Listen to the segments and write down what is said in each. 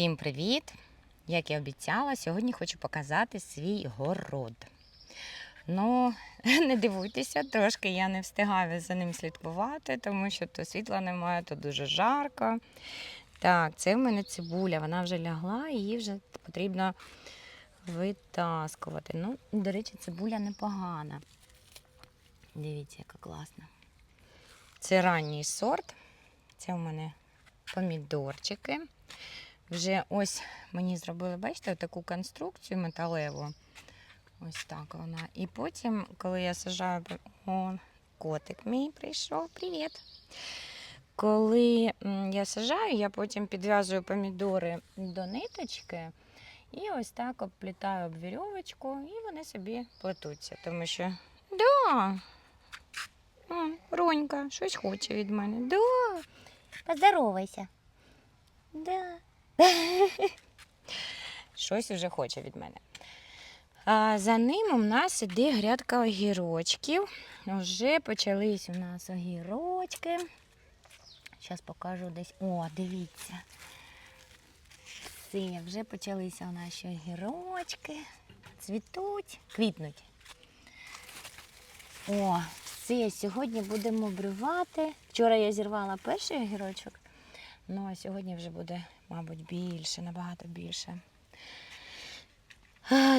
Всім привіт! Як і обіцяла, сьогодні хочу показати свій город. Ну, не дивуйтеся, трошки я не встигаю за ним слідкувати, тому що то світла немає, то дуже жарко. Так, це в мене цибуля, вона вже лягла, її вже потрібно витаскувати. Ну, до речі, цибуля непогана. Дивіться, яка класна. Це ранній сорт. Це у мене помідорчики. Вже ось мені зробили, бачите, таку конструкцію металеву. Ось так вона. І потім, коли я сажаю, о, котик мій прийшов, привіт. Коли я сажаю, я потім підв'язую помідори до ниточки і ось так обплітаю об вірьовочку, і вони собі плетуться. Тому що да, о, Ронька, щось хоче від мене. Да. Поздоровайся. Да. Щось уже хоче від мене. А за ним у нас іде грядка огірочків. Вже почались у нас огірочки. Зараз покажу десь. О, дивіться. Все, вже почалися у наші огірочки. Цвітуть, квітнуть. О, все, сьогодні будемо обривати. Вчора я зірвала перший огірочок, ну а сьогодні вже буде, мабуть, більше, набагато більше.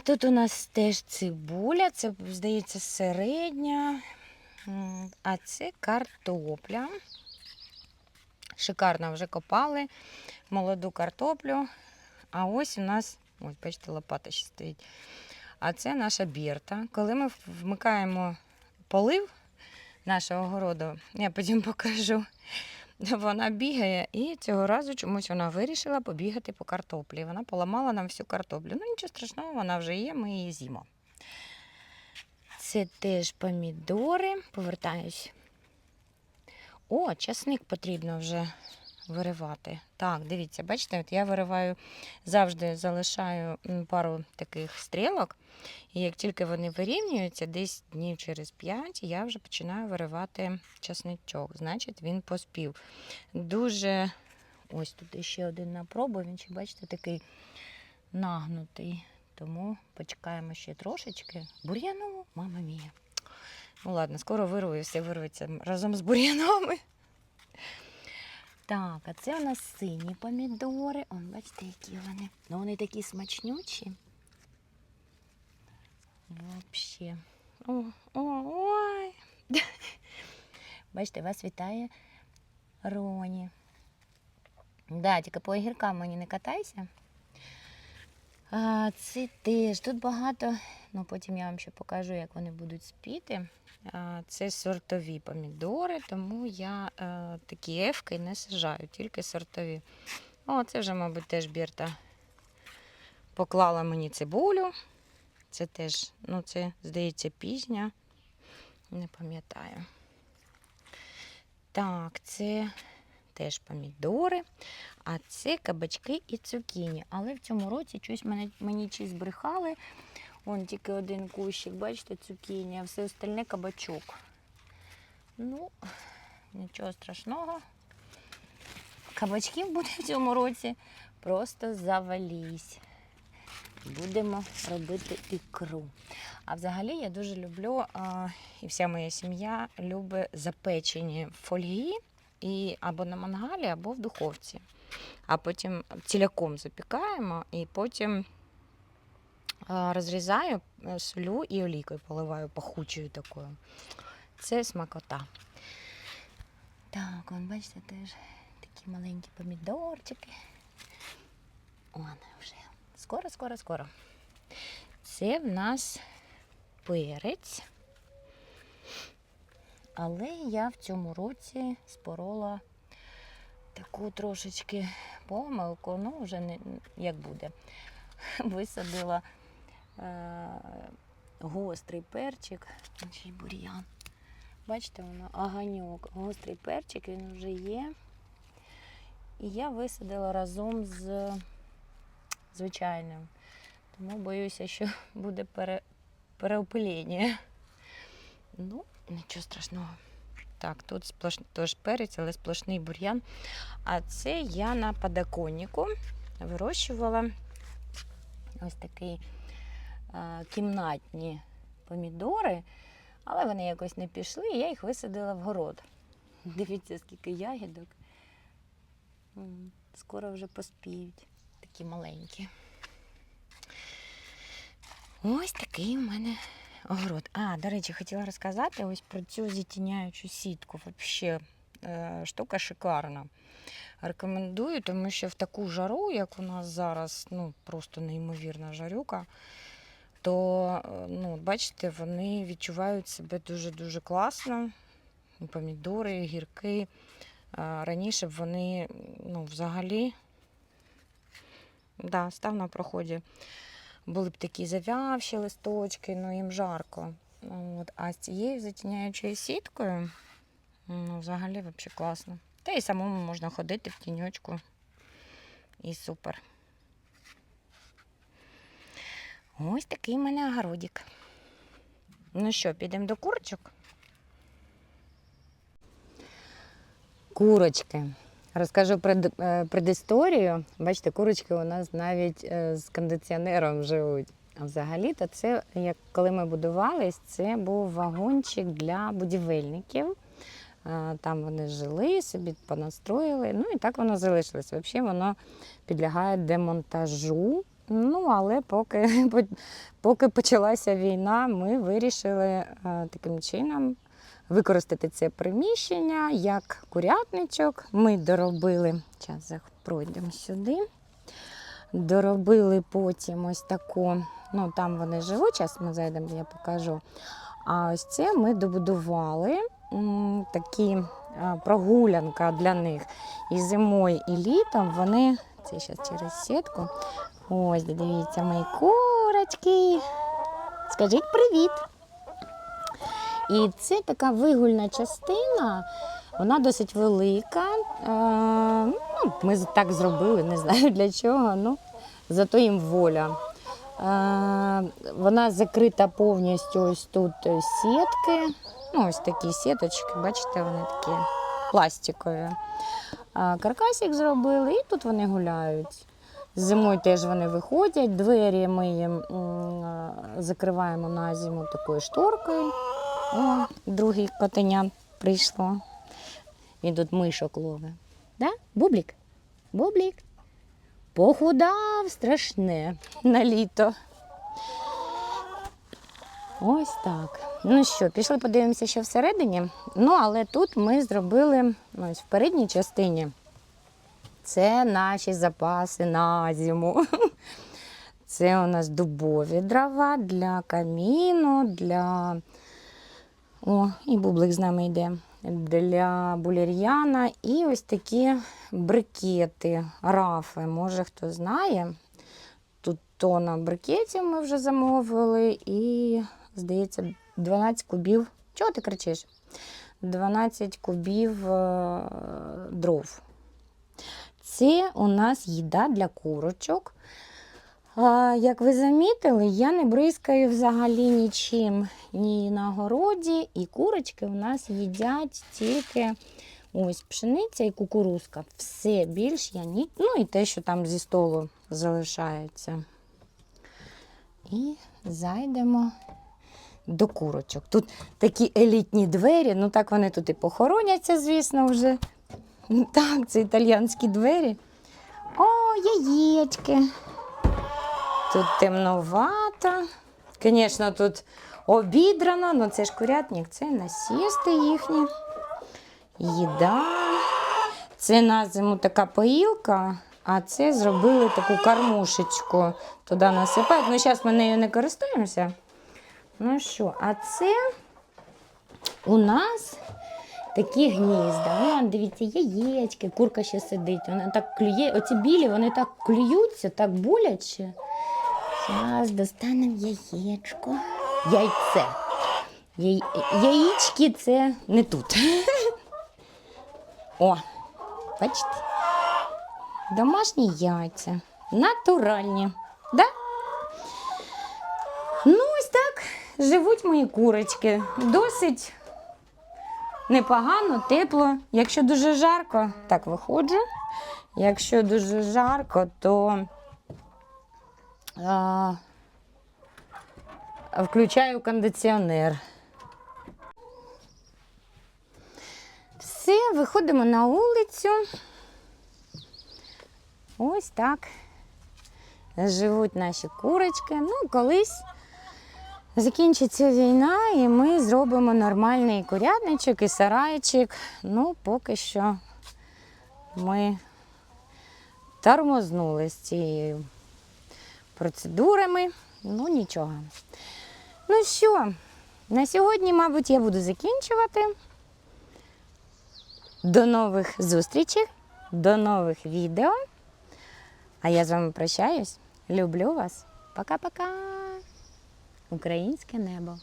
Тут у нас теж цибуля, це, здається, середня, а це картопля. Шикарно вже копали молоду картоплю. А ось у нас, ось, бачите, лопата ще стоїть. А це наша бірта. Коли ми вмикаємо полив нашого городу, я потім покажу. Вона бігає і цього разу чомусь вона вирішила побігати по картоплі. Вона поламала нам всю картоплю. Ну нічого страшного, вона вже є, ми її з'їмо. Це теж помідори. Повертаюсь. О, часник потрібно вже виривати. Так, дивіться, бачите, от я вириваю, завжди залишаю пару таких стрілок. І як тільки вони вирівнюються, десь днів через 5 я вже починаю виривати часничок. Значить, він поспів. Дуже ось тут ще один на пробу, він ще, бачите, такий нагнутий. Тому почекаємо ще трошечки. Бур'яну, мама мія. Ну ладно, скоро вирую, все вирветься разом з бур'янами. Так, а це у нас сині помідори. Он, бачите, які вони. Ну, вони такі смачнючі. Вообще. О, о, ой. Бачите, вас вітає Роні. Да, тільки по огіркам мені не катайся. А, це теж тут багато, ну потім я вам ще покажу, як вони будуть спіти. Це сортові помідори, тому я е, такі ефки не сажаю, тільки сортові. О, це вже, мабуть, теж Бірта поклала мені цибулю. Це теж, ну це, здається, пізня. Не пам'ятаю. Так, це теж помідори, а це кабачки і цукіні. Але в цьому році щось мене, мені чи збрехали. Вон тільки один кущик, бачите, цукіні, а все остальне кабачок. Ну, нічого страшного. Кабачків буде в цьому році просто завалісь. Будемо робити ікру. А взагалі я дуже люблю, а, і вся моя сім'я любить запечені фольги і або на мангалі, або в духовці. А потім ціляком запікаємо і потім розрізаю, е, солю і олійкою поливаю пахучою такою. Це смакота. Так, вон, бачите, теж такі маленькі помідорчики. Вон вже. Скоро, скоро, скоро. Це в нас перець. Але я в цьому році спорола таку трошечки помилку, ну вже не як буде. Висадила гострий перчик, бур'ян. Бачите, воно аганьок, гострий перчик, він вже є. І я висадила разом з звичайним. Тому боюся, що буде пере, переопилення. Ну, нічого страшного. Так, тут сплош... теж перець, але сплошний бур'ян. А це я на подоконнику вирощувала ось такі а, кімнатні помідори, але вони якось не пішли, і я їх висадила в город. Дивіться, скільки ягідок. Скоро вже поспіють. Такі маленькі. Ось такий у мене огород. А, до речі, хотіла розказати ось про цю зітіняючу сітку. Вообще е, штука шикарна. Рекомендую, тому що в таку жару, як у нас зараз, ну просто неймовірна жарюка, то е, ну, бачите, вони відчувають себе дуже-дуже класно. Помідори, гірки. Раніше б вони ну, взагалі да, став на проході. Були б такі зав'явші листочки, ну їм жарко. От. А з цією затіняючою сіткою ну, взагалі взагалі класно. Та і самому можна ходити в тіньочку. І супер. Ось такий в мене огородик. Ну що, підемо до курочок? Курочки. Розкажу е, предісторію. Бачите, курочки у нас навіть е, з кондиціонером живуть. А взагалі-то це, як коли ми будувались, це був вагончик для будівельників. Е, Там вони жили, собі понастроїли. Ну і так воно залишилось. Взагалі воно підлягає демонтажу. Ну, але поки, поки почалася війна, ми вирішили е, таким чином використати це приміщення як курятничок. Ми доробили, зараз пройдемо сюди. Доробили потім ось таку, ну там вони живуть, зараз ми зайдемо, я покажу. А ось це ми добудували такі а, прогулянка для них. І зимою, і літом вони, це зараз через сітку. Ось, дивіться, мої курочки. Скажіть привіт. І це така вигульна частина, вона досить велика. Е, ну, ми так зробили, не знаю для чого, ну зато їм воля. Е, вона закрита повністю ось тут сітки. Ну, ось такі сіточки, бачите, вони такі пластикові. Е, каркасик зробили, і тут вони гуляють. Зимою теж вони виходять. Двері ми їм е, закриваємо на зиму такою шторкою. О, другий котеня прийшло. Він тут мишок ловить. Да? Бублік? Бублік. Похудав страшне на літо. Ось так. Ну що, пішли подивимося, що всередині. Ну, але тут ми зробили ось в передній частині. Це наші запаси на зиму. Це у нас дубові дрова для каміну, для о, і бублик з нами йде. Для булір'яна і ось такі брикети, рафи. Може хто знає. Тут тона брикетів ми вже замовили, і, здається, 12 кубів. Чого ти кричиш? 12 кубів е, дров. Це у нас їда для курочок. Як ви замітили, я не бризкаю взагалі нічим ні на городі, і курочки у нас їдять тільки ось пшениця і кукурузка. Все більш я ні. Ну і те, що там зі столу залишається. І зайдемо до курочок. Тут такі елітні двері, ну так вони тут і похороняться, звісно, вже. Так, це італіянські двері. О, яєчки. Тут темновато. Звісно, тут обідрано, але це ж курятник, це насісти їхні. Їда. Це на зиму така поїлка, а це зробили таку кормушечку. Туди насипають. Ну, зараз ми нею не користуємося. Ну що, а це у нас такі гнізда. Вон, дивіться, яєчки, курка ще сидить. Вона так клює. Оці білі, вони так клюються, так боляче. Зараз достанемо яєчко. Яйце. Яй... Яєчки це не тут. О, бачите? Домашні яйця. Натуральні. Да? Ну, ось так живуть мої курочки. Досить непогано, тепло. Якщо дуже жарко, так виходжу. Якщо дуже жарко, то а, включаю кондиціонер. Все, виходимо на вулицю. Ось так живуть наші курочки. Ну, колись закінчиться війна, і ми зробимо нормальний курятничок і сарайчик. Ну, поки що ми тормознули з цією процедурами. Ну, нічого. Ну що, на сьогодні, мабуть, я буду закінчувати. До нових зустрічей, до нових відео. А я з вами прощаюсь. Люблю вас. Пока-пока. Українське небо.